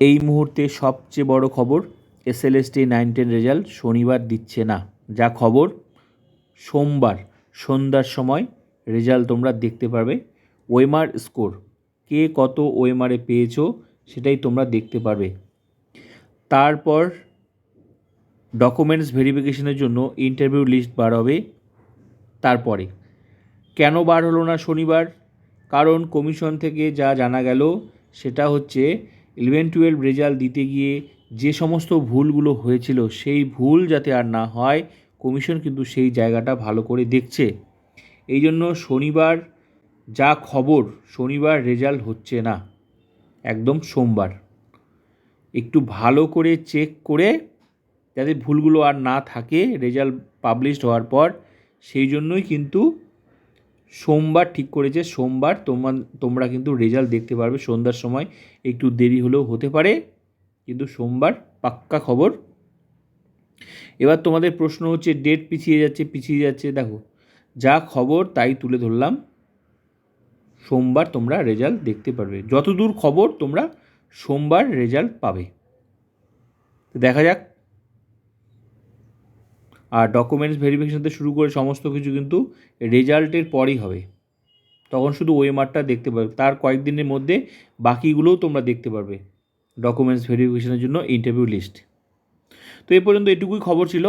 এই মুহূর্তে সবচেয়ে বড় খবর এসএলএসটি নাইন টেন রেজাল্ট শনিবার দিচ্ছে না। যা খবর, সোমবার সন্ধ্যার সময় রেজাল্ট তোমরা দেখতে পারবে। ওয়েমার স্কোর কে কত ওয়েমারে পেয়েছ সেটাই তোমরা দেখতে পারবে। তারপর ডকুমেন্টস ভেরিফিকেশনের জন্য ইন্টারভিউ লিস্ট বার হবে। তারপরে, কেন বার হলো না শনিবার? কারণ কমিশন থেকে যা জানা গেল, সেটা হচ্ছে ইলেভেন, টুয়েলভ রেজাল্ট দিতে গিয়ে যে সমস্ত ভুলগুলো হয়েছিল, সেই ভুল যাতে আর না হয়, কমিশন কিন্তু সেই জায়গাটা ভালো করে দেখছে। এই জন্য শনিবার যা খবর, শনিবার রেজাল্ট হচ্ছে না। একদম সোমবার। একটু ভালো করে চেক করে যাতে ভুলগুলো আর না থাকে, রেজাল্ট পাবলিশড হওয়ার পর, সেই জন্যই কিন্তু সোমবার ঠিক করেছে, সোমবার তোমার, তোমরা কিন্তু রেজাল্ট দেখতে পারবে, সন্ধ্যার সময় একটু দেরি হলেও হতে পারে, কিন্তু সোমবার পাক্কা খবর। এবার তোমাদের প্রশ্ন হচ্ছে ডেট পিছিয়ে যাচ্ছে পিছিয়ে যাচ্ছে, দেখো, যা খবর তাই তুলে ধরলাম। সোমবার তোমরা রেজাল্ট দেখতে পারবে, যতদূর খবর তোমরা সোমবার রেজাল্ট পাবে। দেখা যাক আর ডকুমেন্টস ভেরিফিকেশন থেকে শুরু করে সমস্ত কিছু কিন্তু রেজাল্টের পরই হবে। তখন শুধু ওয়েমারটা দেখতে পারবে তার কয়েকদিনের মধ্যে বাকিগুলোও তোমরা দেখতে পারবে। ডকুমেন্টস ভেরিফিকেশানের জন্য ইন্টারভিউ লিস্ট তো এ পর্যন্ত এটুকুই খবর ছিল।